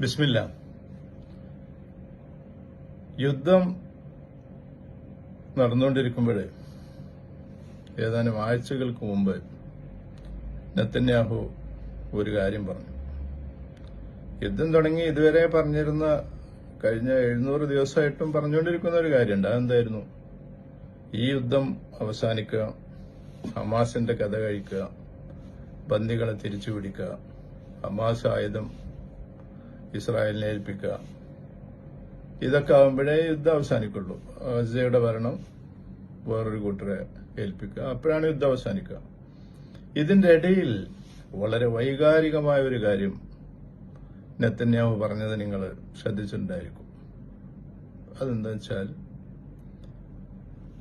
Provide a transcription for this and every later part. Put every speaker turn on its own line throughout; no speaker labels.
ബിസ്മില്ല. യുദ്ധം നടന്നുകൊണ്ടിരിക്കുമ്പോൾ ഏതാനും ആഴ്ചകൾക്ക് മുമ്പ് നെത്തന്യാഹു ഒരു കാര്യം പറഞ്ഞു. യുദ്ധം തുടങ്ങി ഇതുവരെ പറഞ്ഞിരുന്ന കഴിഞ്ഞ എഴുന്നൂറ് ദിവസമായിട്ടും പറഞ്ഞുകൊണ്ടിരിക്കുന്ന ഒരു കാര്യമുണ്ട്. അതെന്തായിരുന്നു? ഈ യുദ്ധം അവസാനിക്കുക ഹമാസിന്റെ കഥ കഴിക്കുക ബന്ദികളെ തിരിച്ചു പിടിക്കുക ഹമാസ് ആയുധം ഇസ്രായേലിനെ ഏൽപ്പിക്കുക. ഇതൊക്കെ ആകുമ്പോഴേ യുദ്ധം അവസാനിക്കുള്ളൂ. ഗസയുടെ ഭരണം വേറൊരു കൂട്ടരെ ഏൽപ്പിക്കുക. അപ്പോഴാണ് യുദ്ധം അവസാനിക്കുക. ഇതിന്റെ ഇടയിൽ വളരെ വൈകാരികമായ ഒരു കാര്യം നെത്തന്യാവ് പറഞ്ഞത് നിങ്ങൾ ശ്രദ്ധിച്ചിട്ടുണ്ടായിരിക്കും. അതെന്താ വെച്ചാൽ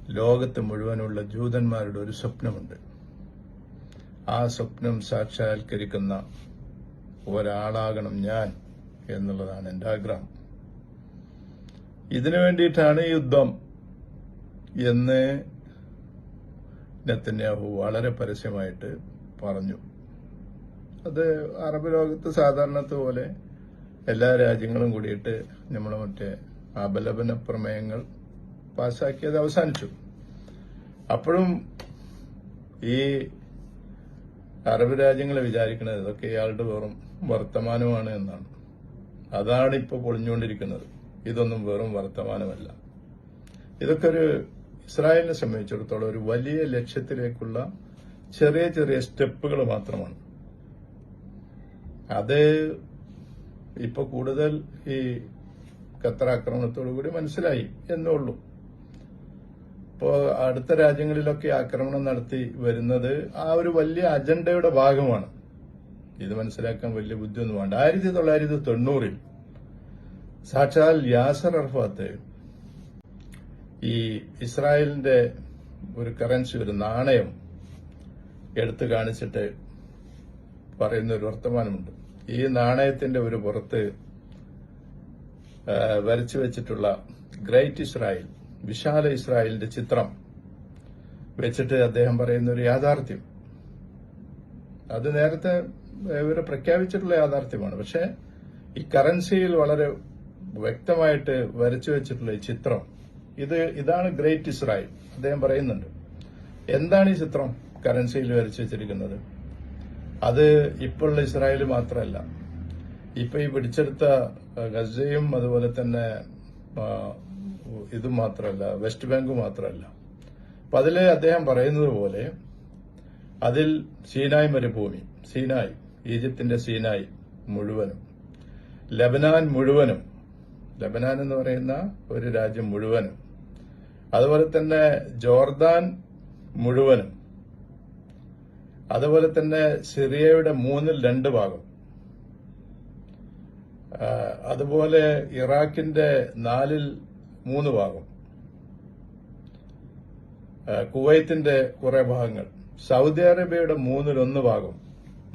ലോകത്ത് മുഴുവനുള്ള ജൂതന്മാരുടെ ഒരു സ്വപ്നമുണ്ട്. ആ സ്വപ്നം സാക്ഷാത്കരിക്കുന്ന ഒരാളാകണം ഞാൻ. എന്നുള്ളതാണ് എന്റെ ആഗ്രഹം. ഇതിനു വേണ്ടിയിട്ടാണ് യുദ്ധം. എന്ന് നെത്തന്യാഹു വളരെ പരസ്യമായിട്ട് പറഞ്ഞു. അത് അറബ് ലോകത്ത് സാധാരണത്തെ പോലെ എല്ലാ രാജ്യങ്ങളും കൂടിയിട്ട് നമ്മൾ മറ്റേ അപലപന പ്രമേയങ്ങൾ പാസ്സാക്കിയത് അവസാനിച്ചു. അപ്പോഴും ഈ അറബ് രാജ്യങ്ങളെ വിചാരിക്കുന്നത് ഇതൊക്കെ ഇയാളുടെ വെറും വർത്തമാനമാണ് എന്നാണ്. അതാണ് ഇപ്പോൾ പൊളിഞ്ഞുകൊണ്ടിരിക്കുന്നത്. ഇതൊന്നും വെറും വർത്തമാനമല്ല. ഇതൊക്കെ ഒരു ഇസ്രായേലിനെ സംബന്ധിച്ചിടത്തോളം ഒരു വലിയ ലക്ഷ്യത്തിലേക്കുള്ള ചെറിയ ചെറിയ സ്റ്റെപ്പുകൾ മാത്രമാണ്. അത് ഇപ്പൊ കൂടുതൽ ഈ ഖത്തർ ആക്രമണത്തോടു കൂടി മനസ്സിലായി എന്നുള്ളൂ. ഇപ്പോ അടുത്ത രാജ്യങ്ങളിലൊക്കെ ആക്രമണം നടത്തി വരുന്നത് ആ ഒരു വലിയ അജണ്ടയുടെ ഭാഗമാണ്. ഇത് മനസ്സിലാക്കാൻ വലിയ ബുദ്ധിയൊന്നും വേണ്ട. ആയിരത്തി തൊള്ളായിരത്തി തൊണ്ണൂറിൽ സാക്ഷാൽ യാസർ അർഫാത്ത് ഈ ഇസ്രായേലിന്റെ ഒരു കറൻസി ഒരു നാണയം എടുത്തു കാണിച്ചിട്ട് പറയുന്ന ഒരു വർത്തമാനമുണ്ട്. ഈ നാണയത്തിന്റെ ഒരു പുറത്ത് വരച്ചു വെച്ചിട്ടുള്ള ഗ്രേറ്റ് ഇസ്രായേൽ വിശാല ഇസ്രായേലിന്റെ ചിത്രം വെച്ചിട്ട് അദ്ദേഹം പറയുന്ന ഒരു യാഥാർത്ഥ്യം. അത് നേരത്തെ ഇവർ പ്രഖ്യാപിച്ചിട്ടുള്ള യാഥാർത്ഥ്യമാണ്. പക്ഷെ ഈ കറൻസിയിൽ വളരെ വ്യക്തമായിട്ട് വരച്ചു വെച്ചിട്ടുള്ള ഈ ചിത്രം ഇത് ഇതാണ് ഗ്രേറ്റ് ഇസ്രായേൽ അദ്ദേഹം പറയുന്നുണ്ട് എന്താണ് ഈ ചിത്രം കറൻസിയിൽ വരച്ചു വെച്ചിരിക്കുന്നത്? അത് ഇപ്പോഴുള്ള ഇസ്രായേൽ മാത്രമല്ല. ഇപ്പൊ ഈ പിടിച്ചെടുത്ത ഗസയും അതുപോലെ തന്നെ ഇത് ഇതും മാത്രമല്ല വെസ്റ്റ് ബാങ്ക് മാത്രമല്ല. അപ്പൊ അതിൽ അദ്ദേഹം പറയുന്നത് പോലെ അതിൽ സീനായ് മരുഭൂമി സീനായ് ഈജിപ്തിന്റെ സീനായി മുഴുവനും. ലബനാൻ മുഴുവനും. ലബനാൻ എന്ന് പറയുന്ന ഒരു രാജ്യം മുഴുവനും. അതുപോലെ തന്നെ ജോർദാൻ മുഴുവനും. അതുപോലെ തന്നെ സിറിയയുടെ മൂന്നിൽ രണ്ട് ഭാഗം. അതുപോലെ ഇറാഖിന്റെ നാലിൽ മൂന്ന് ഭാഗം. കുവൈത്തിന്റെ കുറെ ഭാഗങ്ങൾ. സൗദി അറേബ്യയുടെ മൂന്നിലൊന്ന് ഭാഗം.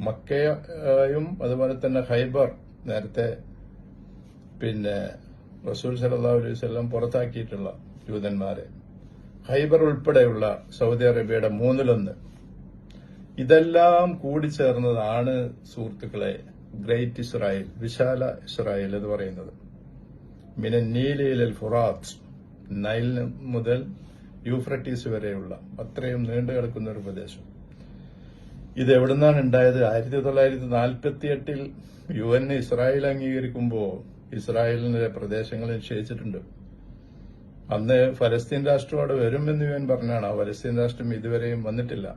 മക്കയും അതുപോലെ തന്നെ ഹൈബർ നേരത്തെ പിന്നെ റസൂൽ സല്ലല്ലാഹു അലൈഹി പുറത്താക്കിയിട്ടുള്ള ജൂതന്മാരെ ഹൈബർ ഉൾപ്പെടെയുള്ള സൗദി അറേബ്യയുടെ മൂന്നിലൊന്ന്. ഇതെല്ലാം കൂടി ചേർന്നതാണ് സുഹൃത്തുക്കളെ ഗ്രേറ്റ് ഇസ്രായേൽ വിശാല ഇസ്രായേൽ എന്ന് പറയുന്നത്. മിന നീലയിൽ ഫുറാത്ത് നൈൽ മുതൽ യൂഫ്രട്ടീസ് വരെയുള്ള അത്രയും നീണ്ടു കിടക്കുന്ന ഒരു പ്രദേശം. ഇത് എവിടുന്നാണ് ഉണ്ടായത്? ആയിരത്തി തൊള്ളായിരത്തി നാൽപ്പത്തി എട്ടിൽ യു എൻ ഇസ്രായേൽ അംഗീകരിക്കുമ്പോൾ ഇസ്രായേലിന്റെ പ്രദേശങ്ങൾ നിശ്ചയിച്ചിട്ടുണ്ട്. അന്ന് ഫലസ്തീൻ രാഷ്ട്രം അവിടെ വരുമെന്ന് യു എൻ പറഞ്ഞാണ്. ആ ഫലസ്തീൻ രാഷ്ട്രം ഇതുവരെയും വന്നിട്ടില്ല.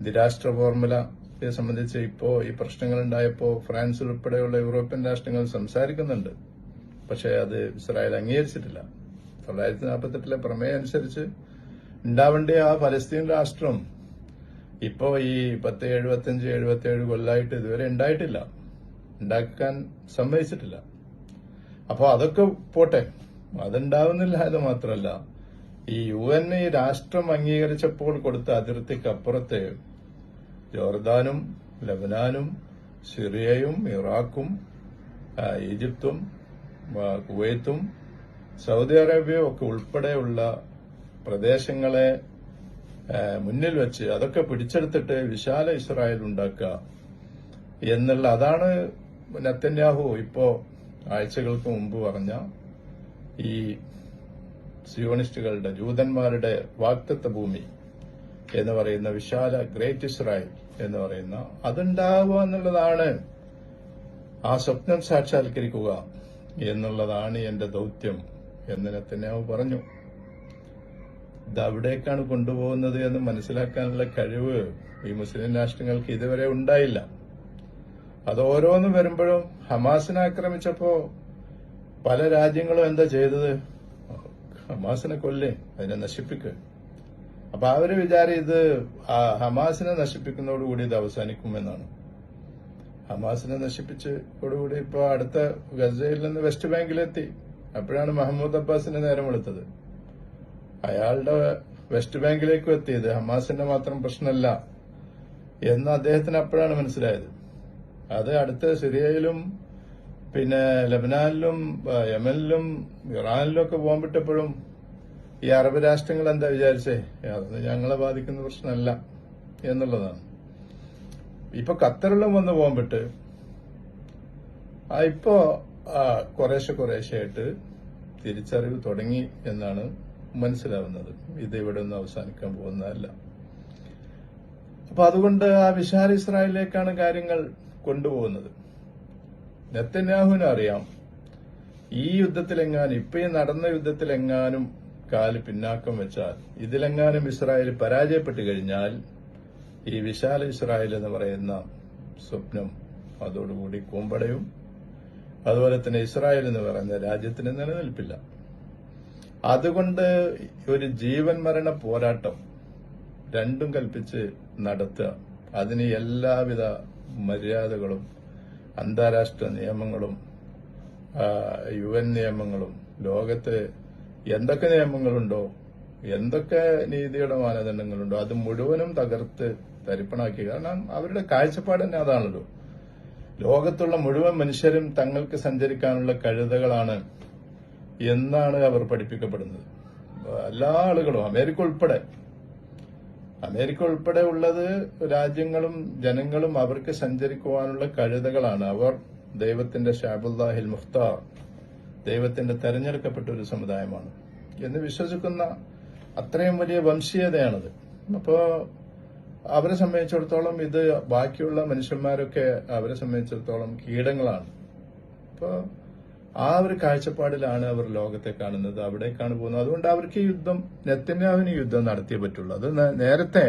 ദ്വിരാഷ്ട്ര ഫോർമുലയെ സംബന്ധിച്ച് ഇപ്പോ ഈ പ്രശ്നങ്ങൾ ഉണ്ടായപ്പോൾ ഫ്രാൻസ് ഉൾപ്പെടെയുള്ള യൂറോപ്യൻ രാഷ്ട്രങ്ങൾ സംസാരിക്കുന്നുണ്ട്. പക്ഷേ അത് ഇസ്രായേൽ അംഗീകരിച്ചിട്ടില്ല. തൊള്ളായിരത്തി നാൽപ്പത്തെട്ടിലെ പ്രമേയം അനുസരിച്ച് ഉണ്ടാവേണ്ട ആ ഫലസ്തീൻ രാഷ്ട്രം ഇപ്പോ ഈ പത്ത് എഴുപത്തിയഞ്ച് എഴുപത്തി ഏഴ് കൊല്ലായിട്ട് ഇതുവരെ ഉണ്ടായിട്ടില്ല. ഉണ്ടാക്കാൻ സമ്മതിച്ചിട്ടില്ല. അപ്പോ അതൊക്കെ പോട്ടെ. അതുണ്ടാവുന്നില്ല അത് മാത്രല്ല ഈ യു എൻ ഈ രാഷ്ട്രം അംഗീകരിച്ചപ്പോൾ കൊടുത്ത അതിർത്തിക്കപ്പുറത്ത് ജോർദാനും ലബനാനും സിറിയയും ഇറാഖും ഈജിപ്തും കുവൈത്തും സൗദി അറേബ്യയും ഒക്കെ ഉൾപ്പെടെയുള്ള പ്രദേശങ്ങളെ മുന്നിൽ വെച്ച് അതൊക്കെ പിടിച്ചെടുത്തിട്ട് വിശാല ഇസ്രായേൽ ഉണ്ടാക്കുക എന്നുള്ള അതാണ് നത്തന്യാഹു ഇപ്പോ ആഴ്ചകൾക്ക് മുമ്പ് പറഞ്ഞ ഈ സിയോണിസ്റ്റുകളുടെ ജൂതന്മാരുടെ വാക്തത്വ ഭൂമി എന്ന് പറയുന്ന വിശാല ഗ്രേറ്റ് ഇസ്രായേൽ എന്ന് പറയുന്ന അതുണ്ടാവുക എന്നുള്ളതാണ്. ആ സ്വപ്നം സാക്ഷാത്കരിക്കുക എന്നുള്ളതാണ് എന്റെ ദൗത്യം എന്ന് നെത്തന്യാഹു പറഞ്ഞു. ഇത് അവിടേക്കാണ് കൊണ്ടുപോകുന്നത് എന്ന് മനസ്സിലാക്കാനുള്ള കഴിവ് ഈ മുസ്ലിം രാഷ്ട്രങ്ങൾക്ക് ഇതുവരെ ഉണ്ടായില്ല. അത് ഓരോന്ന് വരുമ്പോഴും ഹമാസിനെ ആക്രമിച്ചപ്പോ പല രാജ്യങ്ങളും എന്താ ചെയ്തത്? ഹമാസിനെ കൊല്ലേ അതിനെ നശിപ്പിക്കുക അപ്പൊ അവർ വിചാരം ഇത് ഹമാസിനെ നശിപ്പിക്കുന്നതോടുകൂടി ഇത് അവസാനിക്കുമെന്നാണ്. ഹമാസിനെ നശിപ്പിച്ചതോടുകൂടി ഇപ്പൊ അടുത്ത ഗസയിൽ നിന്ന് വെസ്റ്റ് ബാങ്കിലെത്തി. അപ്പോഴാണ് മഹമ്മൂദ് അബ്ബാസിന് നേരം വെളുത്തത്. അയാളുടെ വെസ്റ്റ് ബാങ്കിലേക്കും എത്തിയത് ഹമാസിന്റെ മാത്രം പ്രശ്നമല്ല എന്ന് അദ്ദേഹത്തിന് അപ്പോഴാണ് മനസ്സിലായത്. അത് അടുത്ത സിറിയയിലും പിന്നെ ലബനാനിലും യമനിലും ഇറാനിലും ഒക്കെ പോകാൻ വിട്ടപ്പോഴും ഈ അറബ് രാഷ്ട്രങ്ങൾ എന്താ വിചാരിച്ചേ? അതൊന്നും ഞങ്ങളെ ബാധിക്കുന്ന പ്രശ്നമല്ല എന്നുള്ളതാണ്. ഇപ്പൊ ഖത്തറിലും വന്ന് ആ ഇപ്പോ കുറേശ്ശെ കുറേശ്ശെയായിട്ട് തിരിച്ചറിവ് തുടങ്ങി എന്നാണ് മനസ്സിലാവുന്നത്. ഇത് ഇവിടെ ഒന്നും അവസാനിക്കാൻ പോകുന്നതല്ല. അപ്പൊ അതുകൊണ്ട് ആ വിശാല ഇസ്രായേലിലേക്കാണ് കാര്യങ്ങൾ കൊണ്ടുപോകുന്നത്. നെത്തന്യാഹുവിനും അറിയാം ഈ യുദ്ധത്തിലെങ്ങാനും ഇപ്പൊ ഈ നടന്ന യുദ്ധത്തിലെങ്ങാനും കാൽ പിന്നാക്കം വെച്ചാൽ ഇതിലെങ്ങാനും ഇസ്രായേൽ പരാജയപ്പെട്ടു കഴിഞ്ഞാൽ ഈ വിശാല ഇസ്രായേൽ എന്ന് പറയുന്ന സ്വപ്നം അതോടുകൂടി കൂമ്പടയും. അതുപോലെ തന്നെ ഇസ്രായേൽ എന്ന് പറയുന്ന രാജ്യത്തിന് നിലനിൽപ്പില്ല. അതുകൊണ്ട് ഒരു ജീവൻ മരണ പോരാട്ടം രണ്ടും കൽപ്പിച്ച് നടത്തുക. അതിന് എല്ലാവിധ മര്യാദകളും അന്താരാഷ്ട്ര നിയമങ്ങളും യു എൻ നിയമങ്ങളും ലോകത്തെ എന്തൊക്കെ നിയമങ്ങളുണ്ടോ എന്തൊക്കെ നീതിയുടെ മാനദണ്ഡങ്ങളുണ്ടോ അത് മുഴുവനും തകർത്ത് തരിപ്പണാക്കി. കാരണം അവരുടെ കാഴ്ചപ്പാട് തന്നെ അതാണല്ലോ. ലോകത്തുള്ള മുഴുവൻ മനുഷ്യരും തങ്ങൾക്ക് സഞ്ചരിക്കാനുള്ള കഴുതകളാണ് എന്നാണ് അവർ പഠിപ്പിക്കപ്പെടുന്നത്. എല്ലാ ആളുകളും അമേരിക്ക ഉൾപ്പെടെ. അമേരിക്ക ഉൾപ്പെടെ ഉള്ളത് രാജ്യങ്ങളും ജനങ്ങളും അവർക്ക് സഞ്ചരിക്കുവാനുള്ള കഴുതകളാണ്. അവർ ദൈവത്തിന്റെ ഷാബുല്ലാഹിൽ മുഖ്താർ ദൈവത്തിന്റെ തെരഞ്ഞെടുക്കപ്പെട്ട ഒരു സമുദായമാണ്. എന്ന് വിശ്വസിക്കുന്ന അത്രയും വലിയ വംശീയതയാണത്. അപ്പോ അവരെ സംബന്ധിച്ചിടത്തോളം ഇത് ബാക്കിയുള്ള മനുഷ്യന്മാരൊക്കെ അവരെ സംബന്ധിച്ചിടത്തോളം കീടങ്ങളാണ്. അപ്പോ ആ ഒരു കാഴ്ചപ്പാടിലാണ് അവർ ലോകത്തെ കാണുന്നത് അവിടേക്കാണ് പോകുന്നത്. അതുകൊണ്ട് അവർക്ക് യുദ്ധം നെത്തന്യാവിന് യുദ്ധം നടത്തിയേ പറ്റുള്ളൂ. അത് നേരത്തെ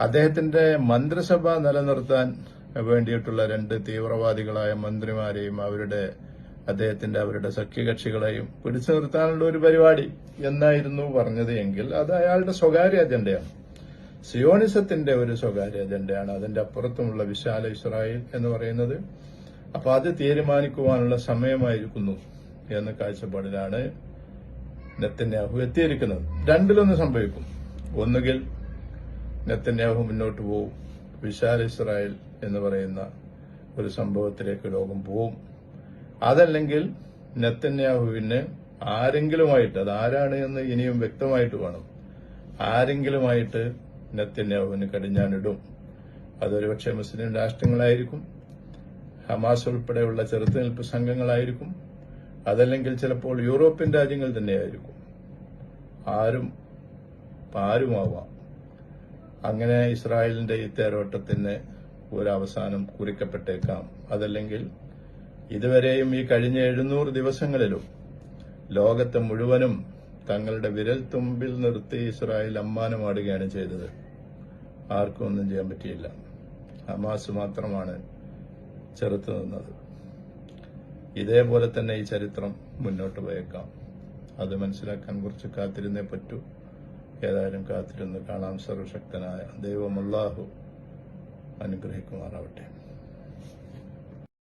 അദ്ദേഹത്തിന്റെ മന്ത്രിസഭ നിലനിർത്താൻ വേണ്ടിയിട്ടുള്ള രണ്ട് തീവ്രവാദികളായ മന്ത്രിമാരെയും അവരുടെ അദ്ദേഹത്തിന്റെ അവരുടെ സഖ്യകക്ഷികളെയും പിടിച്ചു നിർത്താനുള്ള ഒരു പരിപാടി എന്നായിരുന്നു പറഞ്ഞത് എങ്കിൽ അത് അയാളുടെ സ്വകാര്യ അജണ്ടയാണ്. സിയോണിസത്തിന്റെ ഒരു സ്വകാര്യ അജണ്ടയാണ്. അതിന്റെ അപ്പുറത്തുമുള്ള വിശാല ഇസ്രായേൽ എന്ന് പറയുന്നത്. അപ്പൊ അത് തീരുമാനിക്കുവാനുള്ള സമയമായിരിക്കുന്നു എന്ന കാഴ്ചപ്പാടിലാണ് നെത്തന്യാഹു എത്തിയിരിക്കുന്നത്. രണ്ടിലൊന്ന് സംഭവിക്കും. ഒന്നുകിൽ നെത്തന്യാഹു മുന്നോട്ട് പോവും. വിശാല ഇസ്രായേൽ എന്ന് പറയുന്ന ഒരു സംഭവത്തിലേക്ക് ലോകം പോവും. അതല്ലെങ്കിൽ നെത്തന്യാഹുവിന് ആരെങ്കിലുമായിട്ട് അത് ആരാണ് എന്ന് ഇനിയും വ്യക്തമായിട്ട് വേണം. ആരെങ്കിലുമായിട്ട് നെത്തന്യാഹുവിന് കടിഞ്ഞാനിടും അതൊരു പക്ഷേ മുസ്ലിം രാഷ്ട്രങ്ങളായിരിക്കും ഹമാസ് ഉൾപ്പെടെയുള്ള ചെറുത്തുനിൽപ്പ് സംഘങ്ങളായിരിക്കും. അതല്ലെങ്കിൽ ചിലപ്പോൾ യൂറോപ്യൻ രാജ്യങ്ങൾ തന്നെയായിരിക്കും. ആരും ആരുമാവാം. അങ്ങനെ ഇസ്രായേലിന്റെ ഈ തേരോട്ടത്തിന് ഒരവസാനം കുറിക്കപ്പെട്ടേക്കാം. അതല്ലെങ്കിൽ ഇതുവരെയും ഈ കഴിഞ്ഞ എഴുന്നൂറ് ദിവസങ്ങളിലും ലോകത്തെ മുഴുവനും തങ്ങളുടെ വിരൽ തുമ്പിൽ നിർത്തി ഇസ്രായേൽ അമ്മാനമാടുകയാണ് ചെയ്തത്. ആർക്കും ഒന്നും ചെയ്യാൻ പറ്റിയില്ല. ഹമാസ് മാത്രമാണ് ചെറുത്തു നിന്നത്. ഇതേപോലെ തന്നെ ഈ ചരിത്രം മുന്നോട്ട് പോയേക്കാം. അത് മനസ്സിലാക്കാൻ കുറച്ച് കാത്തിരുന്നേ പറ്റൂ. ഏതായാലും കാത്തിരുന്ന് കാണാം സർവശക്തനായ ദൈവമുള്ളാഹു അല്ലാഹു അനുഗ്രഹിക്കുമാറാവട്ടെ.